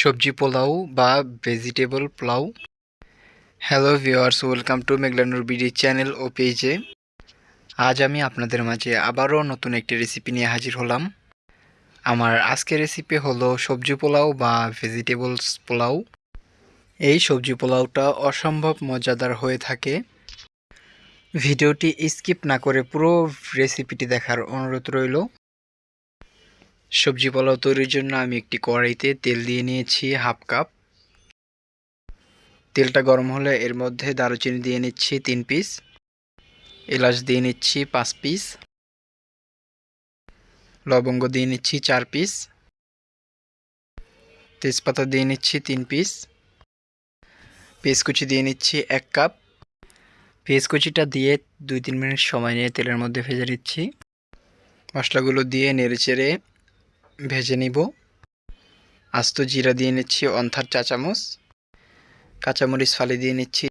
সবজি পোলাও বা vegetable pulao. Hello viewers welcome to Meghlanur BD channel ও পেজে আজ আমি আপনাদের মাঝে আবারও নতুন একটি রেসিপি নিয়ে হাজির হলাম। আমার আজকের রেসিপি হলো সবজি পোলাও বা ভেজিটেবলস পোলাও। এই সবজি পোলাওটা অসম্ভব মজাদার হয়ে থাকে। ভিডিওটি স্কিপ না করে পুরো রেসিপিটি দেখার অনুরোধ রইল। সবজি পোলাও তৈরির জন্য আমি একটি কড়াইতে তেল দিয়ে নিয়েছি হাফ কাপ। তেলটা গরম হলে এর মধ্যে দারুচিনি দিয়ে নিচ্ছি তিন পিস। এলাচ দিয়ে নিচ্ছি পাঁচ পিস। লবঙ্গ দিয়ে নিচ্ছি চার পিস। তেজপাতা দিয়ে নিচ্ছি তিন পিস। পেঁয়াজ কুচি দিয়ে নিচ্ছি এক কাপ। পেঁয়াজ কুচিটা দিয়ে দুই তিন মিনিট সময় নিয়ে তেলের মধ্যে ভেজে নিচ্ছি। মশলাগুলো দিয়ে নেড়ে চেড়ে ভেজে নিব। আস্ত জিরা দিয়ে নিচ্ছি অন্থার চা চামচ কাঁচামরিচ ফালি দিয়ে নিচ্ছি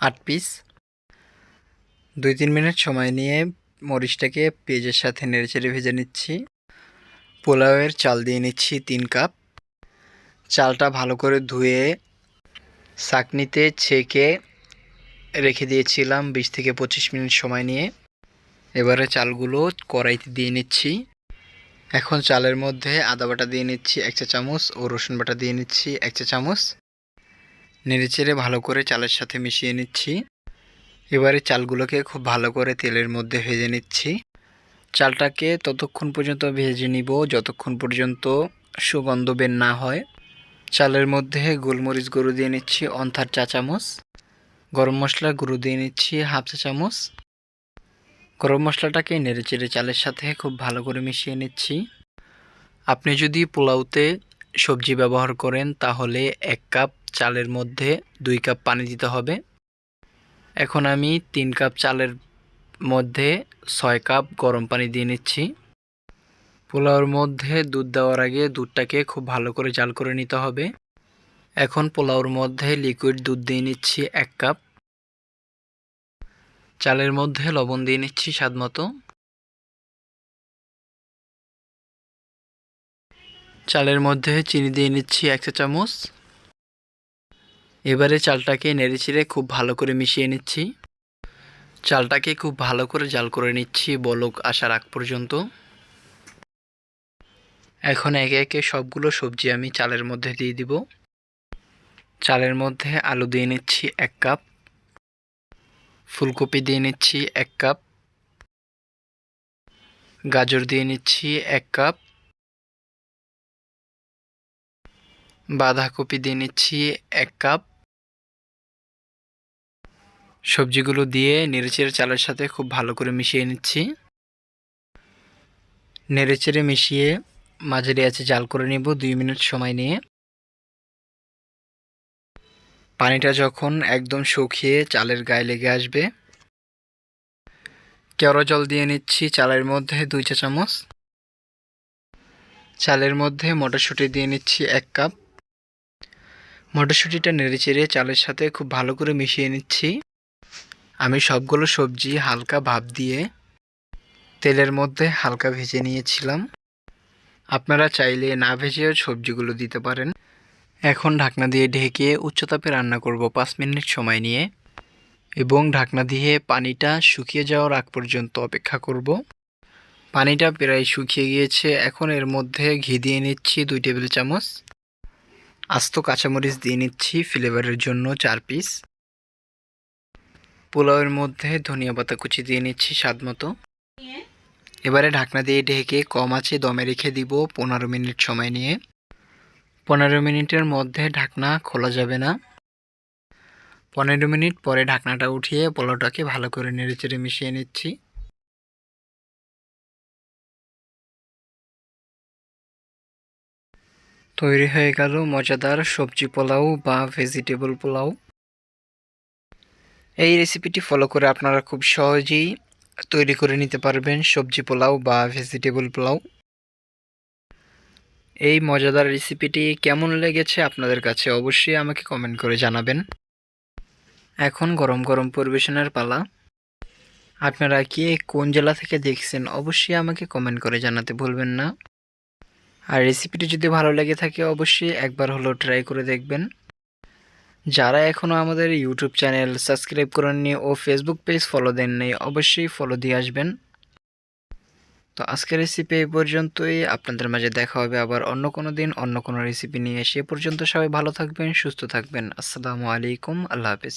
আট পিস। দুই তিন মিনিট সময় নিয়ে মরিচটাকে পেঁয়াজের সাথে নেড়েচেড়ে ভেজে নিচ্ছি। পোলাওয়ের চাল দিয়ে নিচ্ছি তিন কাপ। চালটা ভালো করে ধুয়ে চাকনিতে ছেঁকে রেখে দিয়েছিলাম বিশ থেকে পঁচিশ মিনিট সময় নিয়ে। এবারে চালগুলো কড়াইতে দিয়ে নিচ্ছি। এখন চালের মধ্যে আদা বাটা দিয়ে নিচ্ছি এক চা চামচ ও রসুন বাটা দিয়ে নিচ্ছি এক চা চামচ। নেড়েচেড়ে ভালো করে চালের সাথে মিশিয়ে নিচ্ছি। এবারে চালগুলোকে খুব ভালো করে তেলের মধ্যে ভেজে নিচ্ছি। চালটাকে ততক্ষণ পর্যন্ত ভেজে নিব যতক্ষণ পর্যন্ত সুগন্ধ বের না হয়। চালের মধ্যে গোলমরিচ গুঁড়ো দিয়ে নিচ্ছি অন্থার চা চামচ। গরম মশলা গুঁড়ো দিয়ে নিচ্ছি হাফ চা চামচ। গরম মশলাটাকে নেড়েচেড়ে চালের সাথে খুব ভালো করে মিশিয়ে নিচ্ছি। আপনি যদি পোলাওতে সবজি ব্যবহার করেন, তাহলে এক কাপ চালের মধ্যে দুই কাপ পানি দিতে হবে। এখন আমি তিন কাপ চালের মধ্যে ছয় কাপ গরম পানি দিয়ে নিচ্ছি। পোলাওর মধ্যে দুধ দেওয়ার আগে দুধটাকে খুব ভালো করে জাল করে নিতে হবে। এখন পোলাওর মধ্যে লিকুইড দুধ দিয়ে নিচ্ছি এক কাপ। চালের মধ্যে লবণ দিয়ে নিচ্ছি স্বাদ মতো। চালের মধ্যে চিনি দিয়ে নিচ্ছি এক চা চামচ। এবারে চালটাকে নেড়েচিড়ে খুব ভালো করে মিশিয়ে নিচ্ছি। চালটাকে খুব ভালো করে জাল করে নিচ্ছি বলক আসার আগ পর্যন্ত। এখন একে একে সবগুলো সবজি আমি চালের মধ্যে দিয়ে দিব। চালের মধ্যে আলু দিয়ে নিচ্ছি এক কাপ। ফুলকপি দিয়ে নিচ্ছি এক কাপ। গাজর দিয়ে নিচ্ছি এক কাপ। বাঁধাকপি দিয়ে নিচ্ছি এক কাপ। সবজিগুলো দিয়ে নেড়েচেড়ে চালের সাথে খুব ভালো করে মিশিয়ে নিচ্ছি। নেড়েচেড়ে মিশিয়ে মাঝারি আছে জাল করে নিব দুই মিনিট সময় নিয়ে। পানিটা যখন একদম শুকিয়ে চালের গায়ে লেগে আসবে, কেওড়া জল দিয়ে নিচ্ছি চালের মধ্যে দুই চা চামচ। চালের মধ্যে মটরশুঁটি দিয়ে নিচ্ছি এক কাপ। মটরশুঁটিটা নেড়ে চেড়ে চালের সাথে খুব ভালো করে মিশিয়ে নিচ্ছি। আমি সবগুলো সবজি হালকা ভাপ দিয়ে তেলের মধ্যে হালকা ভেজে নিয়েছিলাম। আপনারা চাইলে না ভেজেও সবজিগুলো দিতে পারেন। এখন ঢাকনা দিয়ে ঢেকে উচ্চতাপে রান্না করব পাঁচ মিনিট সময় নিয়ে এবং ঢাকনা দিয়ে পানিটা শুকিয়ে যাওয়ার আগ পর্যন্ত অপেক্ষা করব। পানিটা প্রায় শুকিয়ে গিয়েছে, এখন এর মধ্যে ঘি দিয়ে নিচ্ছি দুই টেবিল চামচ। আস্ত কাঁচামরিচ দিয়ে নিচ্ছি ফ্লেভারের জন্য চার পিস। পোলাওয়ের মধ্যে ধনিয়া পাতা কুচি দিয়ে নিচ্ছি স্বাদ মতো। এবারে ঢাকনা দিয়ে ঢেকে কম আছে দমে রেখে দিব পনেরো মিনিট সময় নিয়ে। পনেরো মিনিটের মধ্যে ঢাকনা খোলা যাবে না। পনেরো মিনিট পরে ঢাকনাটা উঠিয়ে পোলাওটাকে ভালো করে নেড়েচেড়ে মিশিয়ে নিচ্ছি। তৈরি হয়ে গেল মজাদার সবজি পোলাও বা ভেজিটেবল পোলাও। এই রেসিপিটি ফলো করে আপনারা খুব সহজেই তৈরি করে নিতে পারবেন সবজি পোলাও বা ভেজিটেবল পোলাও। এই মজাদার রেসিপিটি কেমন লেগেছে আপনাদের কাছে অবশ্যই আমাকে কমেন্ট করে জানাবেন। এখন গরম গরম পরিবেশনের পালা। আপনারা কি কোন জেলা থেকে দেখছেন অবশ্যই আমাকে কমেন্ট করে জানাতে ভুলবেন না। আর রেসিপিটি যদি ভালো লেগে থাকে অবশ্যই একবার হলো ট্রাই করে দেখবেন। যারা এখনও আমাদের ইউটিউব চ্যানেল সাবস্ক্রাইব করেননি ও ফেসবুক পেজ ফলো দেননি, অবশ্যই ফলো দিয়ে আসবেন। তো আজকের রেসিপি এই পর্যন্তই। আপনাদের মাঝে দেখা হবে আবার অন্য কোনো দিন, অন্য কোনো রেসিপি নিয়ে। সে পর্যন্ত সবাই ভালো থাকবেন, সুস্থ থাকবেন। আসসালামু আলাইকুম, আল্লাহ হাফিজ।